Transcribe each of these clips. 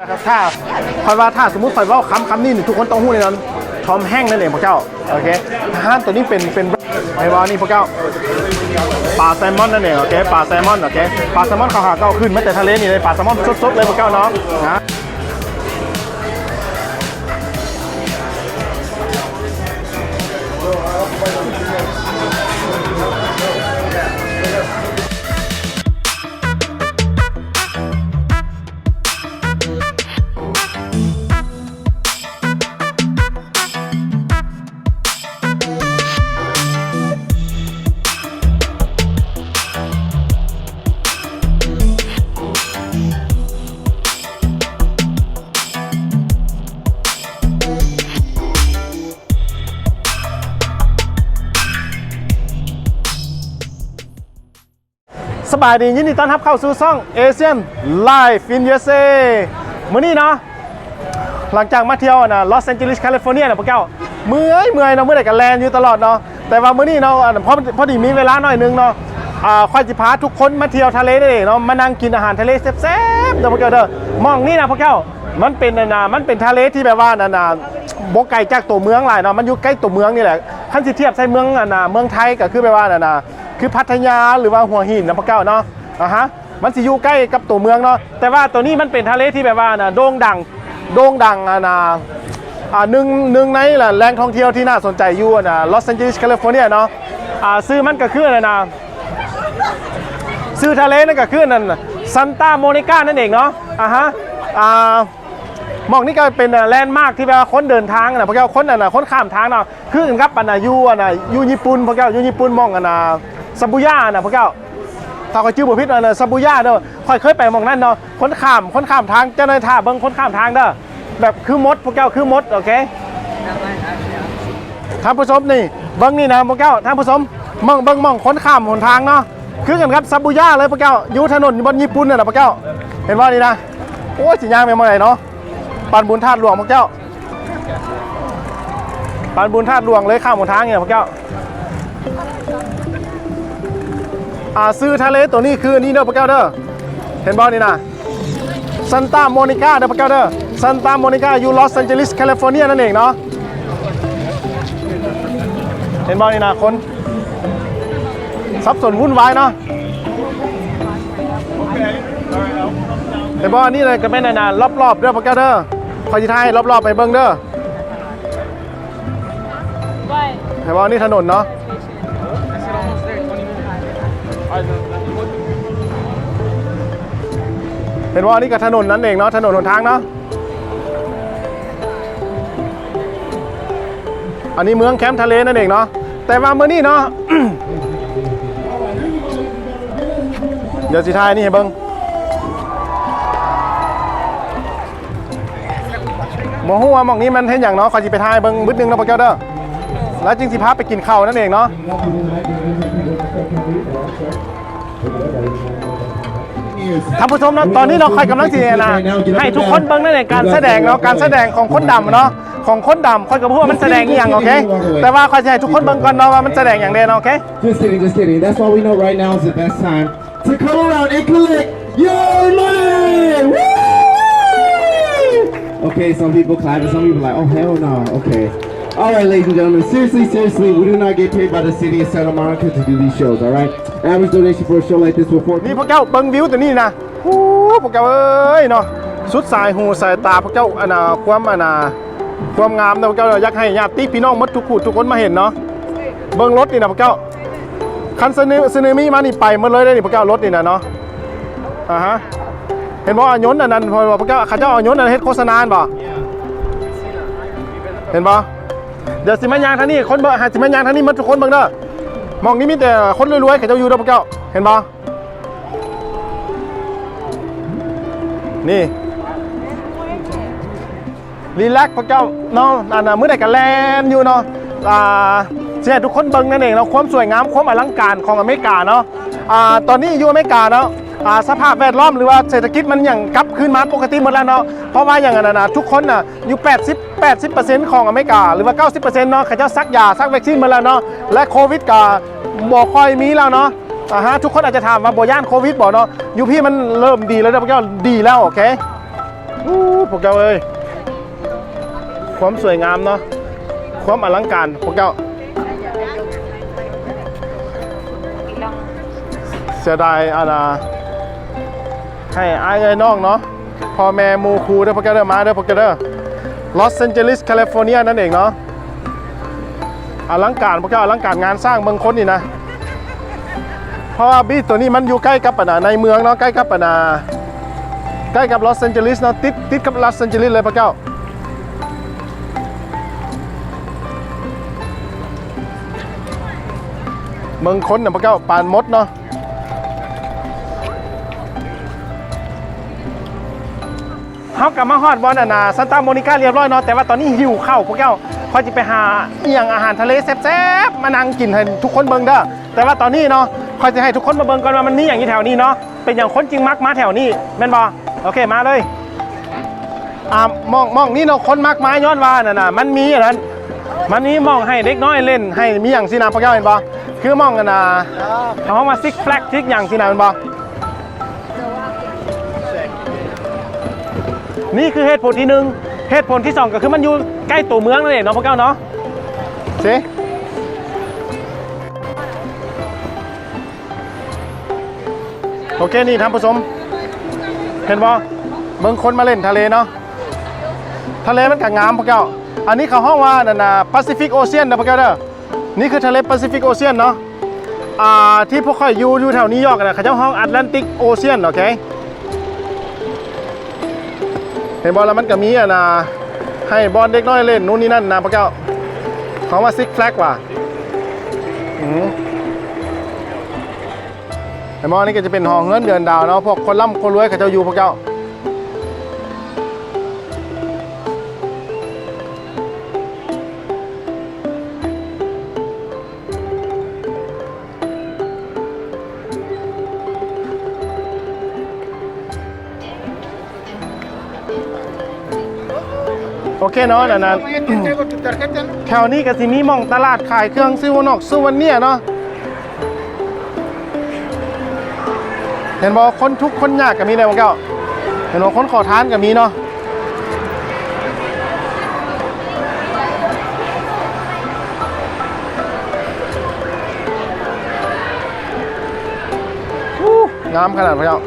นะครับถ้าคอยว่าถ้าสมมติคอยว่าคำคำนี้นี่ทุกคนต้องหู้เลยนะทอมแห้งนั่นเองพวกเจ้าโอเคห้าตัวนี้เป็นเป็นไอ้ว่านี่พวกเจ้าปลาแซลมอนนั่นเองโอเคปลาแซลมอนโอเคปลาแซลมอนเขาหาเก้าขึ้นไม่แต่ทะเลนี่เลยปลาแซลมอนสดๆเลยพวกเจ้าน้องนะ บายดียินดีต้อนรับเข้าสู่ช่องเอเชียนไลฟ์อินเยเซมื้อนี้เนาะหลังจากมาเที่ยวนะลอสแอนเจลิสแคลิฟอร์เนียนะพวกเจ้าเมื่อยเมื่อยเนาะเมื่อไหร่กันแลนอยู่ตลอดเนาะแต่ว่ามื้อนี้เนาะอะพอพอดีมีเวลาหน่อยนึงเนาะอ่าค่อยจิพาทุกคนมาเที่ยวทะเลได้เนาะมานั่งกินอาหารทะเลแซ่บๆเด้อพวกเจ้าเด้อมองนี่นะพวกเจ้ามันเป็นนะนะมันเป็นทะเลที่แบบว่านะนะบ่ไกลจากตัวเมืองหลายเนาะมันอยู่ใกล้ตัวเมืองนี่แหละคันสิเทียบใส่เมืองอะนะเมืองไทยก็คือแบบว่านะนะ คือพัทยาหรือว่าหัวหินนะพวกเจ้าเนาะอะฮะมันสิอยู่ใกล้กับตัวเมืองเนาะแต่ว่าตัวนี้มันเป็นทะเลที่แบบว่านะโด่งดังโด่งดังอะนะอ่าหนึ่งหนึ่งในแหละแหล่งท่องเที่ยวที่น่าสนใจอยู่อะนะลอสแอนเจลิสแคลิฟอร์เนียเนาะอ่าซื้อมันก็คืออะไรนะซื้อทะเลนั่นก็คือนั่นซันตาโมนิกานั่นเองเนาะอ่าฮะอ่ามองนี่ก็เป็นแลนด์มาร์คที่แบบว่าคนเดินทางนะพวกเจ้าคนน่ะนะคนข้ามทางเนาะคือกันครับอันน่ะอยูอันน่ะยูญี่ปุ่นพวกเจ้ายูญี่ปุ่นมองอันนะ ซาบุย่านะพวกเจ้าถ้าเขาชื่อบุพิษอันน่ะซาบุย่าเด้อคอยเคยไปมองนั่นเนาะคนข้ามคนข้ามทางเจ้าหน้าที่ท่าเบิ่งคนข้ามทางเด้อแบบคือมดพวกเจ้าคือมดโอเคท่านผู้ชมนี่เบิ่งนี่นะพวกเจ้าท่านผู้ชมมองเบิ่งมองคนข้ามหนทางเนาะคือกันครับซาบุย่าเลยพวกเจ้าอยู่ถนนบนญี่ปุ่นน่ะนะพวกเจ้าเห็นว่านี่นะโอ้ยสิย่างไปเมื่อไหร่เนาะปานบุญธาตุหลวงพวกเจ้าปานบุญธาตุหลวงเลยข้ามหนทางเนี่ยพวกเจ้า อ่าซื้อทะเลตัวนี้คือนี่เด้อพวกเจ้าเด้อเห็นบอลนี่นะซันตาโมนิกาเด้อพวกเจ้าเด้อซันตาโมนิกาอยู่ลอสแอนเจลิสแคลิฟอร์เนียนั่นเองเนาะเห็นบอลนี่นะคนสับสนวุ่นวายเนาะเห็นบอลนี่เลยก็เป็นนานๆรอบๆเด้อพวกเจ้าเด้อคอยจิทายรอบๆไปเบิ่งเด้อเห็นบอลนี่ถนนเนาะ เห็นว่านี่ก็ถนนนั่นเองเนาะถนนหนทางเนาะอันนี้เมืองแคมป์ทะเลนั่นเองเนาะแต่ว่าเมื่อนี้เนาะเดี๋ยวสิทายนี่ให้เบิ้งหมอหัวหมองนี้มันเห็นอย่างเนาะขอจิไปทายเบิ้งบึดนึงนะพวกเจ้าเด้อแล้วจึงสิพาไปกินข้าวนั่นเองเนาะ ท่านผู้ชมเนาะตอนนี้เราคอยกำลังจีนะให้ทุกคนเบิ่งในการแสดงเนาะการแสดงของคนดำเนาะของคนดำคอยกับพว่ามันแสดงอย่างโอเคแต่ว่าคอยให้ทุกคนเบิ่งก่อนเนาะว่ามันแสดงอย่างเดนโอเค Just kidding, just kidding. That's why we know right now is the best time to come around and collect your money. Okay, some people clap and some people like, oh hell no. Okay. All right, ladies and gentlemen. Seriously, seriously, we do not get paid by the city of Santa Monica to do these shows. All right. Average donation for a show like this will four. นี่พวกเจ้าเบิ่งวิวตัวนี้นะโอ้พวกเจ้าเอ้ยเนาะสุดสายหูสายตาพวกเจ้าอันน่ะความอันน่ะความงามนะพวกเจ้าอยากให้ญาติพี่น้องหมดทุกผู้ทุกคนมาเห็นเนาะเบิ่งรถนี่นะพวกเจ้าคันซึนาซึนามิมานี่ไปหมดเลยได้นี่พวกเจ้ารถนี่นะเนาะอ่าฮะเห็นบ่อายนต์อันนั้นพวกเจ้าเขาเจ้าอายนต์อันเฮ็ดโฆษณาบ่เห็นบ่ ดี๋ยวสิมายางทางนี้คนบ่หาสิมายางทางนี้หมดทุกคนเบิ่งเด้อมองนี่มีแต่คนรวยๆเขาเจ้าอยู่เด้อพวกเจ้าเห็นบ่นี่รีแลกซ์พวกเจ้าเนาะอันน่ะมื้อใดกันแลนอยู่เนาะอ่าเสียทุกคนเบิ่งนั่นเองเนาะความสวยงามความอลังการของอเมริกาเนาะอ่าตอนนี้อยู่อเมริกาเนาะ สภาพแวดล้อมหรือว่าเศรษฐกิจมันอย่างกลับคืนมาปกติหมดแล้วเนาะเพราะว่าอย่างนั้นนะทุกคนน่ะอยู่ 80 80 ของอเมริกา หรือว่า 90 เนาะเขาเจ้าซักยาซักวัคซีนมาแล้วเนาะและโควิดก็บ่ค่อยมีแล้วเนาะอ่าฮะทุกคนอาจจะถามว่าบ่ย่านโควิดบ่เนาะอยู่พี่มันเริ่มดีแล้วนะพวกเจ้าดีแล้วโอเคอู้พวกเจ้าเอ้ยความสวยงามเนาะความอลังการพวกเจ้าเสียดายอาณา ให้อายเอ้ยน้องเนาะพ่อแม่มูครูเด้อพวกเจ้าเด้อมาเด้อพวกเจ้าเด้อลอสแอนเจลิสแคลิฟอร์เนียนั่นเองเนาะอลังการพวกเจ้าอลังการงานสร้างเมืองคนนี่นะเพราะว่าบีตัวนี้มันอยู่ใกล้กับปนาในเมืองเนาะใกล้กับปนาใกล้กับลอสแอนเจลิสเนาะติดติดกับลอสแอนเจลิสเลยพวกเจ้าเมืองค้นเนี่ยพวกเจ้าปานมดเนาะ เขากลับมาฮอดบอลนานาซันตาโมนิกาเรียบร้อยเนาะแต่ว่าตอนนี้หิวข้าวพวกเจ้าคอยจะไปหาเอียงอาหารทะเลแซ่บๆมานั่งกินให้ทุกคนเบิ่งเด้อแต่ว่าตอนนี้เนาะคอยจะให้ทุกคนมาเบิ่งก่อนว่ามันมีอย่างนี้แถวนี้เนาะเป็นอย่างคนจริงมักมาแถวนี้แม่นบอโอเคมาเลยอ่ามองมองนี่เนาะคนมักมาย้อนว่าน่ะนะมันมีอันนั้นมันมีมองให้เด็กน้อยเล่นให้มีอย่างสินะพวกเจ้าเห็นบอคือมองกันนะเขามาซิกแฟลกซิกอย่างสินะเห็นบอ นี่คือเหตุผลที่หนึ่งเหตุผลที่สองก็คือมันอยู่ใกล้ตัวเมืองนั่นเองเนาะพวกเก้าเนาะสิโอเคนี่ท่านผู้ชมเห็นบ่เมืองคนมาเล่นทะเลเนาะทะเลมันก็งามพวกเจ้าอันนี้เขาห้องว่านั่นนะ Pacific Ocean นนะพวกเจ้าเด้อนี่คือทะเล Pacific Ocean เนาะอ่าที่พวกข่อยอยู่อยู่แถวนิวยอร์กนะเขาเจ้าห้อง Atlantic Ocean โอเค เห็นบอลแล้วมันก็มีอะนะให้บอลเด็กน้อยเล่นนู่นนี่นั่นนะพระเจ้าเขาว่าซิกแฟลกว่ะอืมเห็นบอลนี่ก็จะเป็นหอเฮือนเดือนดาวเนาะพวกคนร่ำคนรวยเขาเจ้าอยู่พระเจ้า โอเคเนาะนั่นแถวนี้ก็สิมีมองตลาดขายเครื่องซิวนอกซูวันเนียเนาะเห็นบอกคนทุกคนยากก็มีเลยพวกเจ้าเห็นบอกคนขอทานก็มีเนาะหูงามขนาดพวกเจ้า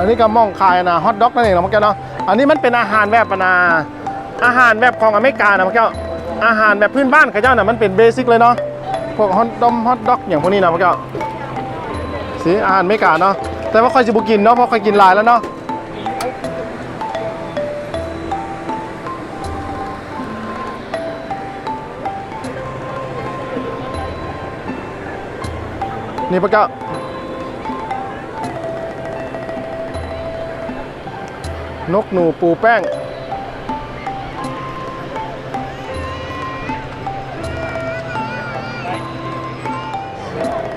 อันนี้ก็หมองขายนะฮอทด็อกนั่นเองนะพ่อแก้วเนาะอันนี้มันเป็นอาหารแบบนะอาหารแบบของอเมริกานะพ่อแก้วอาหารแบบพื้นบ้านเขาเจ้าน่ะมันเป็นเบสิกเลยเนาะพวกฮอทดอมฮอทด็อกอย่างพวกนี้นะพ่อแก้วสิอาหารอเมริกาเนาะแต่ว่าค่อยจะบุกินเนาะเพราะค่อยกินหลายแล้วเนาะนี่พ่อแก้ว นกหนูปูแป้ง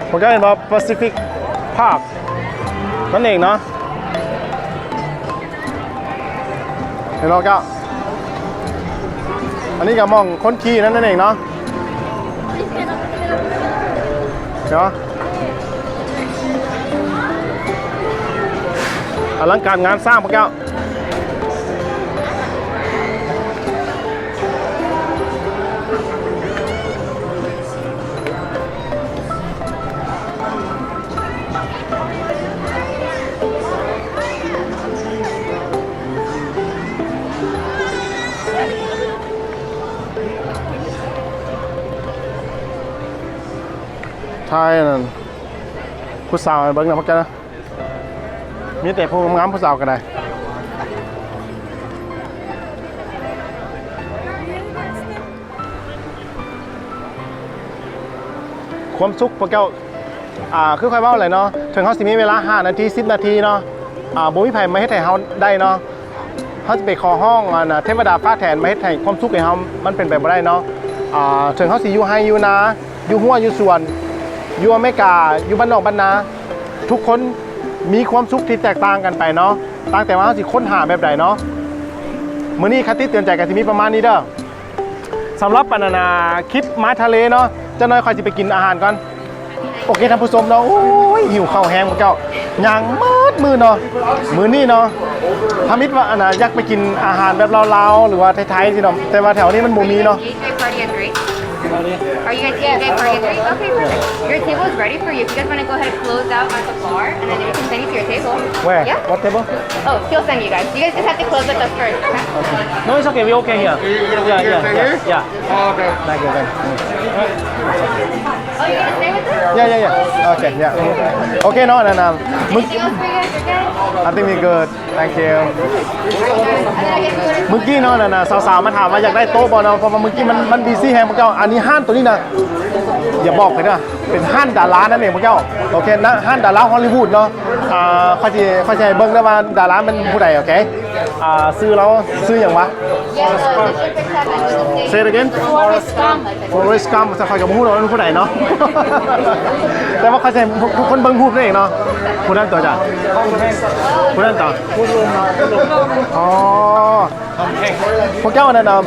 ผมจะเห็นว่า Pacific Park นั่นเองเนาะเห็นเราก็อันนี้ก็มองคนขี่นั่นนั่นเองเนาะเดี๋ยวอลังการงานสร้างพวกแก้ว ผู้สาวเบิ้งนะพักกันนะมีแต่ผู้งามผู้สาวกันได้ความสุขพวกเจ้าอ่าคือใครว่าอะไรเนาะถึงเขาสิมีเวลา5นาที10 นาทีเนาะอ่าบ่มีไผมาเฮ็ดให้เฮาได้เนาะเขาจะไปขอห้องอ่านะเทวดาฟ้าแทนมาเฮ็ดให้ความสุขให้เฮามันเป็นไปบ่ได้เนาะอ่าถึงเขาสิอยู่ไฮอยู่นาอยู่หัวอยู่สวน อยู่อเมริกาอยู่บ้านนอกบ้านนาทุกคนมีความสุขที่แตกต่างกันไปเนาะต่างแต่ว่าเขาสิค้นหาแบบใดเนาะมื้อนี้คติเตือนใจกันสิมีประมาณนี้เด้อสำหรับปานานาคลิปม้ทะเลเนาะเจะน้อยคอยสิไปกินอาหารก่อน โอเคท่านผู้ชมเนาะโอ้ยหิวข้าวแห้งพวกเจ้าย่างมืดมือเนาะมือนี่เนาะทามิดว่าอันน่ะอยากไปกินอาหารแบบลาวๆหรือว่าไทยๆที่เนาะแต่ว่าแถวนี้มันบ่มีเนาะ You guys party at 3? Are you guys eating party at 3? Okay, perfect. Your table is ready for you. If you guys want to go ahead and close out at the bar, and then you can send you to your table. Where? Yeah. What table? Oh, he'll send you guys. You guys just have to close with us first. Okay? No, it's okay. We're okay here. Yeah, yeah, yeah, yeah. Oh, okay. Thank you, thank you. Oh, you gonna stay with us? Yeah, yeah, yeah. Okay, yeah. Okay, no, no, no. มึง Anything else for you guys? You're good? I think we good. Thank you. And then I guess we would เมื่อกี้เนาะน่ะนะสาวๆมาถามว่าอยากได้โต๊ะบอลเนาะเพราะว่าเมื่อกี้มันมันบีซี่แฮงพวกเจ้าอันนี้ห้านตัวนี้นะอย่าบอกไปนะเป็นห้านดารานั่นเองพวกเจ้าโอเคนะห้านดาราฮอลลีวูดเนาะอ่าเขาจะเขาจะให้เบิ่งได้ว่าดาราเป็นผู้ใดโอเคอ่าซื้อแล้วซื้ออย่างวะ Yeah, the District 7 Say it again Forest Gump. โอริสกัมจะคอยกับผู้เราเป็นผู้ใดเนาะ แต่ว่าเขาจะให้ทุกคนเบิ่งรูปนั่นเองเนาะผู้นั้นต่อจ้ะผู้นั้นต่ออ๋อพวกเจ้าอันนั้นนะ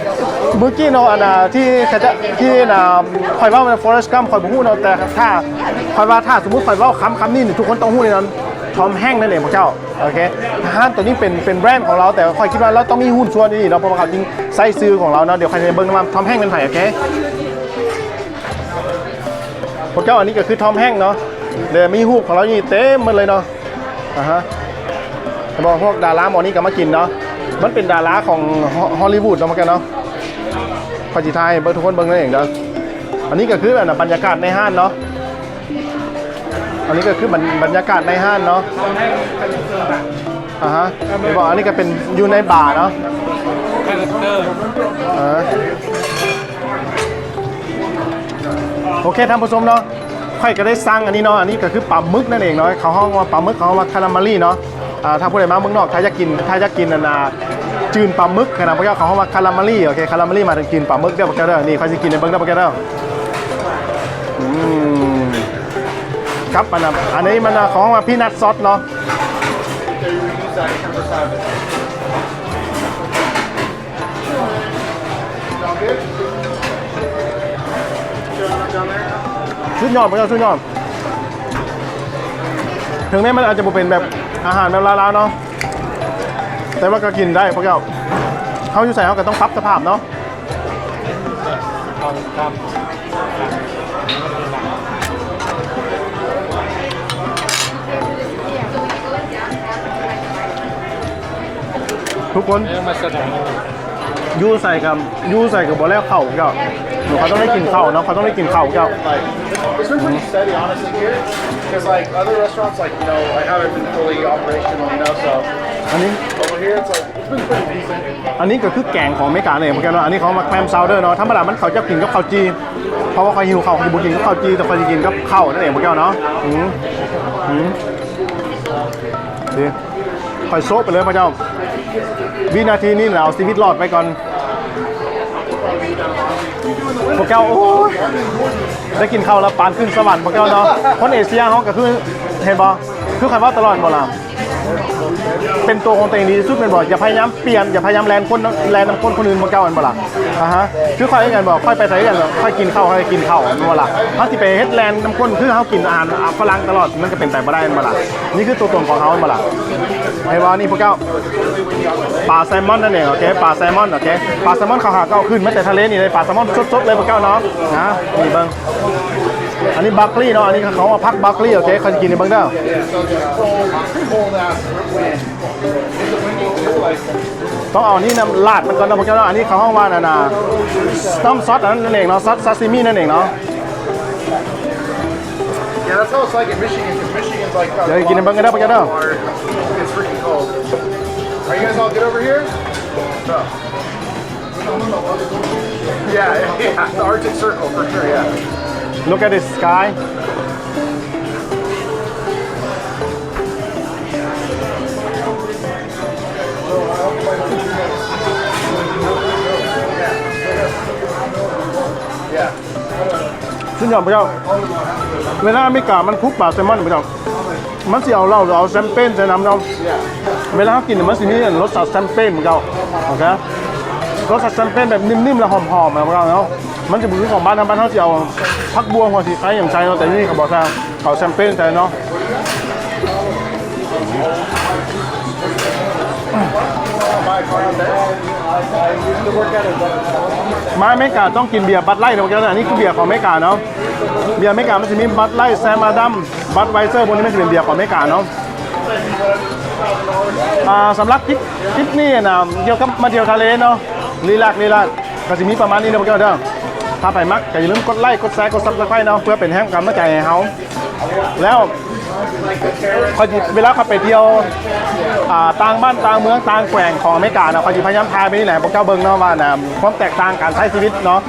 เมื่อกี้เนาะอันน่ะที่เขาจะที่น่ะคอยว่ามัน forest gump คอยบ่ฮู้เนาะแต่ถ้าคอยว่าถ้าสมมุติคอยเว่าคำคำนี้นี่ทุกคนต้องฮู้เลยนะ ทอมแห้งนั่นเองพวกเจ้าโอเคห้างตัวนี้เป็นเป็นแบรนด์ของเราแต่คอยคิดว่าเราต้องมีหุ้นส่วนนี่เนาเพราะว่าเขาจริงไส้ซื้อของเราเนาะเดี๋ยวใครจะเบิ่งว่าทอมแห้งเป็นไผโอเคพวกเจ้าอันนี้ก็คือทอมแห้งเนาะเดี๋ยวมีรูปของเรานี่เต็มหมดเลยเนาะอ่าฮะบอกพวกดาราหมอนี่ก็มากินเนาะมันเป็นดาราของฮอลลีวูดเนาะเมือนกันเนาะพอจีไทยเบิร์ทุกคนเบิ้งนั่นเองเนาะอันนี้ก็คือแบบบรรยากาศในห้างเนาะ อันนี้ก็คือบรรบรรยากาศในห้างเนาะอ่าฮะเดี๋ยวบอกอันนี้ก็เป็นอยู่ในบาร์เนาะอ่าโอเคท่านผู้ชมเนาะค่อยก็ได้สั่งอันนี้เนาะ อันนี้ก็คือปลาหมึกนั่นเองเนาะเขาห้องว่าปลาหมึกเขาห้องว่าคาราเมลี่เนาะอ่าถ้าผู้ใดมาเมืองนอกถ้าจะกินถ้าจะกินนาจืนปลาหมึกนะพวกเจ้าเขาห้องว่าคาราเมลี่โอเค คาราเมลี่มาถึงกินปลาหมึกเด้อพวกเจ้าเด้อนี่เขาจะกินในเบิ้งเด้อพวกเจ้าเด้ออืม ครับอันนั้นอันนี้มันของว่าพี่นัทซอสเนาะชุดยอดพวกเจ้าชุดยอดถึงแม้มันอาจจะเป็นแบบอาหารแบบลาวๆเนาะแต่ว่าก็กินได้พวกเจ้าเขาอยู่ใส่เขาก็ต้องปรับสภาพเนาะ ทุกคนยูใส่กับยูใส่กับบอลแล้วเข่าเจ้าหนูเขาต้องได้กินข้าวเนาะเขาต้องได้กินข้าวเจ้า It's been pretty steady, honestly, here. Because, like, other restaurants, like, you know, I haven't been fully operational, you know, so. อันนี้ Over here, it's like, it's been pretty decent. อันนี้ก็คือแกงของอเมริกาเนี่ยเหมือนกันเนาะ อันนี้เขามาแคลมซาวเดอร์เนาะธรรมดามันเขาจะกินกับข้าวจี เพราะว่าเขาหิวข้าวเขาจะบุกินกับข้าวจีแต่เขาจะกินกับข้าวนั่นเองเหมือนกันเนาะ อืมอืมดีคอยโซบไปเลยพระเจ้า วินาทีนี้เราชีวิตรอดไปก่อนพวกเก้าโอ้ยได้กินข้าวแล้วปานขึ้นสวรรค์พวกเก้าเนาะคนเอเชียเขาก็คือเห็นบอคือครว่าตลอดบอลาม เป็นตัวของตัวเองดีที่สุดเป็นบอกอย่าพยายามเปลี่ยนอย่าพยายามแลนคนแลนคนคนอื่นมาเก้าอันบ่ล่ะอ่าฮะคือค่อยกันบอกค่อยไปใส่กันค่อยกินข้าวค่อยกินข้าวอันบ่ล่ะเขาสิไปเฮ็ดแลนน้ำข้นคือเขากินอาหารฝรั่งตลอดมันก็เป็นไปบ่ได้อันบ่ล่ะนี่คือตัวตนของเขาอันบ่ล่ะไอ้ว่านี่พวกเจ้าปลาแซลมอนนั่นเองโอเคปลาแซลมอนโอเคปลาแซลมอนเขาหาเก้าขึ้นไมาแต่ทะเลนี่เลยปลาแซลมอนสดๆเลยพวกเจ้าเนาะนะนี่เบิ่ง อันนี้บัคลี่เนาะ อันนี้เขามาพักบัคลี่โอเคเขาจะกินในเบิ่งเด้อต้องเอานี่นำลาดมันก่อนนะพวกเจ้าเนาะ อันนี้เขาห้องว่านานาต้มซอสอันนั้นนั่นเองเนาะ ซอสซาซิมินั่นเองเนาะ Yeah, that's how it's like in Michigan, because Michigan's like. uh, Yeah, you get a bung it up, bottom get up. water. It's freaking cold. Are you guys all good over here? No. Yeah, yeah, the Arctic Circle for sure, yeah. Look at this sky Yeah. ซึ่งยอมพระเจ้าเวลาอเมริกามันคลุกปลาแซลมอนพระเจ้ามันสิเอาเหล้าหรือเอาแชมเปญใส่น้ำเนาเวลาเขากินมันสิมีรสชาติแชมเปญเหมือนกันโอเครสชาติแชมเปญแบบนิ่มๆและหอมๆนะพระเจ้าเนาะ มันจะมือของบ้านทางบ้านเขาจะเอาพักบัวหัวสีไข่อย่างใจเนาะแต่นี่เขาบอกว่าเขาแชมเปญใจเนาะมาเมกาต้องกินเบียร์บัตไล่เดี๋ยวกันนะอันนี้คือเบียร์ของเมกาเนาะเบียร์เมกามันจะมีบัตไล่แซมมาดัมบัตไวเซอร์พวกนี้มันจะเป็นเบียร์ของเมกาเนาะอ่าสำหรับทริปทริปนี้นะเกี่ยวกับมาเที่ยวทะเลเนาะลีลากลีลากก็จะมีประมาณนี้นะพวกเราเด้อ ถ้าไปมักก็อย่าลืมกดไลค์กดแชร์กดซับสไครต์เนาะเพื่อเป็นแฮมกำลังใจให้เขาแล้วพอจิเวลาเขาไปเที่ยวต่างบ้านต่างเมืองต่างแขวงของอเมริกาเนาะเขาจะพยายามพาไปนี่แหละพวกเจ้าเบิ้งเนาะว่านะความแตกต่างการใช้ชีวิตเนาะ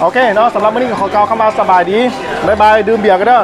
โอเคเนาะสำหรับวันนี้ขอกาเข้ามาสบายดีบ๊ายบายดื่มเบียร์กันเด้อ